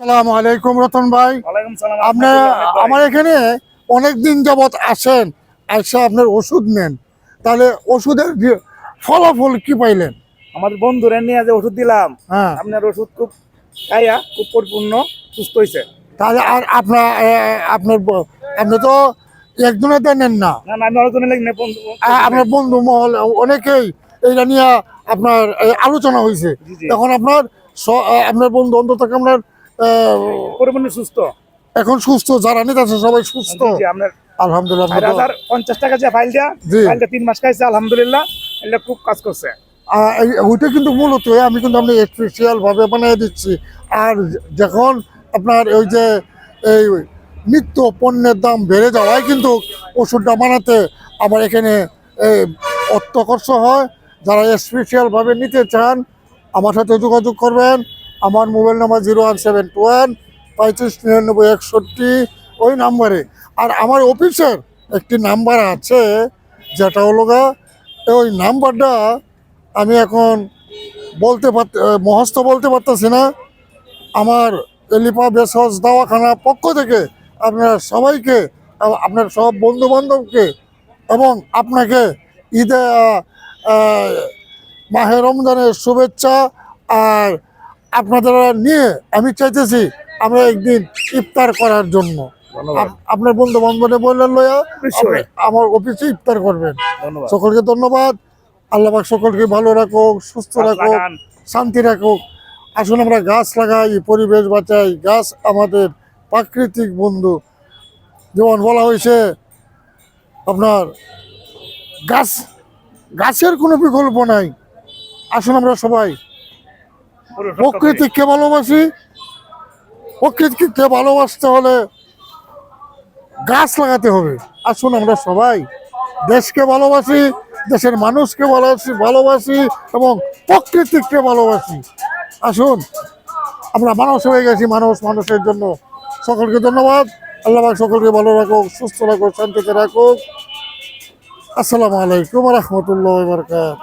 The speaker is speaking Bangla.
সালাম আলাইকুম রতন ভাই। ওয়ালাইকুম সালাম আপনি আমার এখানে অনেক দিন যাবত আসেন এসে আপনার ওষুধ নেন। তাহলে ওষুধের ফলাফল কি পাইলেন? আমাদের বন্ধুরা নিয়ে যে ওষুধ দিলাম হ্যাঁ। আপনার ওষুধ খুব খাইয়া খুব পরিপূর্ণ সুস্থ হয়েছে তাহলে আর আপনার আপনার আপনি তো একজনে নেন না। আপনার বন্ধু মহল অনেকেই এইটা নিয়ে আপনার আলোচনা হয়েছে। এখন আপনার আপনার বন্ধু অন্তত আপনার এ, পরিপূর্ণ সুস্থ। এখন সুস্থ যারা নিতে আছে সবাই সুস্থ। আপনার আলহামদুলিল্লাহ পঞ্চাশ টাকা যে ফাইলটা তিন মাস খাইছে আলহামদুলিল্লাহ এটা খুব কাজ করছে। ওইটা কিন্তু মূলত আমি কিন্তু আপনি বানিয়ে দিচ্ছি। আর যখন আপনার ওই যে এই নিত্য পণ্যের দাম বেড়ে যাওয়ায় কিন্তু ওষুধটা বানাতে আমার এখানে অর্থ খরচ হয়। যারা স্পেশাল ভাবে নিতে চান আমার সাথে যোগাযোগ করবেন। আমার mobile number zero one seven two one পঁয়ত্রিশ নিরানব্বই একষট্টি ওই নাম্বারে। আর আমার অফিসের একটি নাম্বার আছে, যেটা হলো গা, ওই নাম্বারটা আমি এখন বলতে পার মহস্ত বলতে পারতেছি না। আমার এলিপা বেসস দাওয়াখানার পক্ষ থেকে আপনার সবাইকে আপনার সব বন্ধু বান্ধবকে এবং আপনাকে ঈদে মাহে রমজানের শুভেচ্ছা আর আপনাদের নিয়ে আমি চাইতেছি আমরা একদিন ইফতার করার জন্য। আপনার বন্ধু বান্ধবনে বললেন লয়া। আমার অফিসে ইফতার করবেন। সকলকে ধন্যবাদ। আল্লাহ সকলকে ভালো রাখুক সুস্থ রাখুক শান্তি রাখুক। আসুন আমরা গাছ লাগাই পরিবেশ বাঁচাই। গাছ আমাদের প্রাকৃতিক বন্ধু। যেমন বলা হয়েছে আপনার গাছ গাছের কোনো বিকল্প নাই। আসুন আমরা সবাই। প্রকৃতিকে ভালোবাসি। প্রকৃতিকে ভালোবাসতে হলে গাছ লাগাতে হবে। আসুন আমরা সবাই দেশকে ভালোবাসি, দেশের মানুষকে ভালোবাসি ভালোবাসি এবং প্রকৃতিকে ভালোবাসি। আসুন, আমরা মানুষ হয়ে গেছি মানুষ, মানুষের জন্য। সকলকে ধন্যবাদ। আল্লাহ সকলকে ভালো রাখুক, সুস্থ রাখুক, শান্তিতে রাখুক। আসসালামু আলাইকুম রহমতুল্লাহ বরকাত